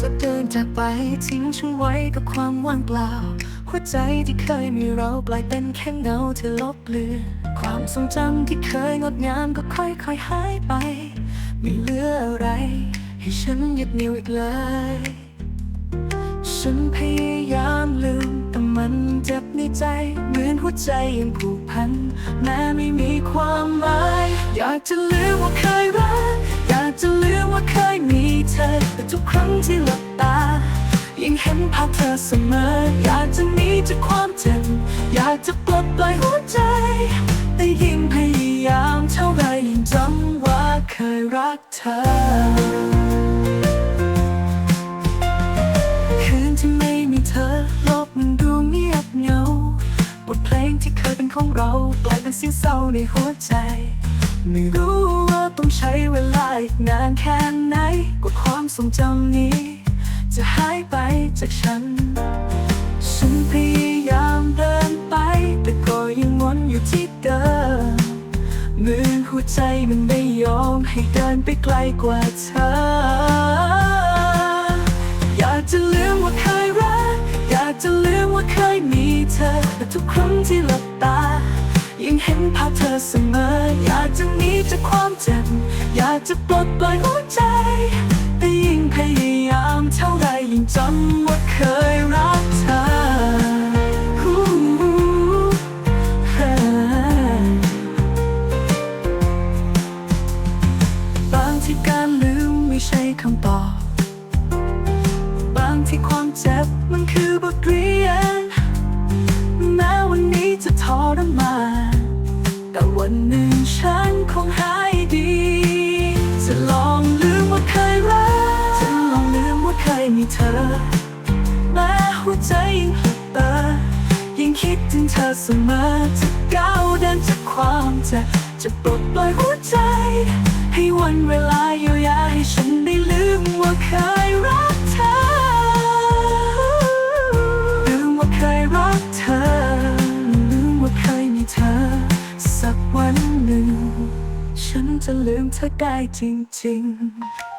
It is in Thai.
จะเดินจากไปทิ้งฉันไว้กับความว่างเปล่า หัวใจที่เคยมีเรากลายเป็นแค่เงาที่ลบเลือนความทรงจำที่เคยงดงามก็ค่อยๆหายไป ไม่เหลืออะไร ให้ฉันยึดเหนี่ยวอีกเลย ฉันพยายามลืมแต่มันเจ็บในใจ เหมือนหัวใจยังผูกพัน แม้ไม่มีความหมาย อยากจะลืมว่าเคยรักอยากจะลืมว่าเคยมีเธอแต่ทุกครั้งที่ ยังเห็นภาพเธอเสมอ อยากจะหนีจากความเจ็บ อยากจะปลดปล่อยหัวใจ แต่ยิ่งพยายามเท่าไรยิ่งจำว่าเคยรักเธอ คืนที่ไม่มีเธอโลกมันดูเงียบเหงา บทเพลงที่เคยเป็นของเรากลายเป็นเสียงเศร้าในหัวใจ ไม่รู้ว่าต้องใช้เวลาอีกนานแค่ไหนกว่าความทรงจำนี้ จะหายไปจากฉัน ฉันพยายามเดินไป แต่ก็ยังวนอยู่ที่เดิมเหมือนหัวใจมันไม่ยอมให้เดินไปไกลกว่าเธอ อยากจะลืมว่าเคยรัก อยากจะลืมว่าเคยมีเธอ แต่ทุกครั้งที่หลับตา ยังเห็นภาพเธอเสมอ อยากจะหนีจากความเจ็บ อยากจะปลดปล่อยหัวใจ ว่าเคยรักเธอเบางที่การลืมไม่ใช่คำตอบบางที่ความเจ็บมันคือบทเรียน แม้วันนี้จะทรมานแต่วันหนึ่งฉันคงหายดี จะลองลืมว่าเคยรัก จะลองลืมว่าเคยมีเธอ ถึงเธอเสมอจะก้าวเดินจากความเจ็บจะปลดปล่อยหัวใจ ให้วันเวลาเยียวยาให้ฉันได้ลืมว่าเคยรักเธอ ลืมว่าเคยรักเธอ ลืมว่าเคยมีเธอ สักวันหนึ่ง ฉันจะลืมเธอได้จริงๆ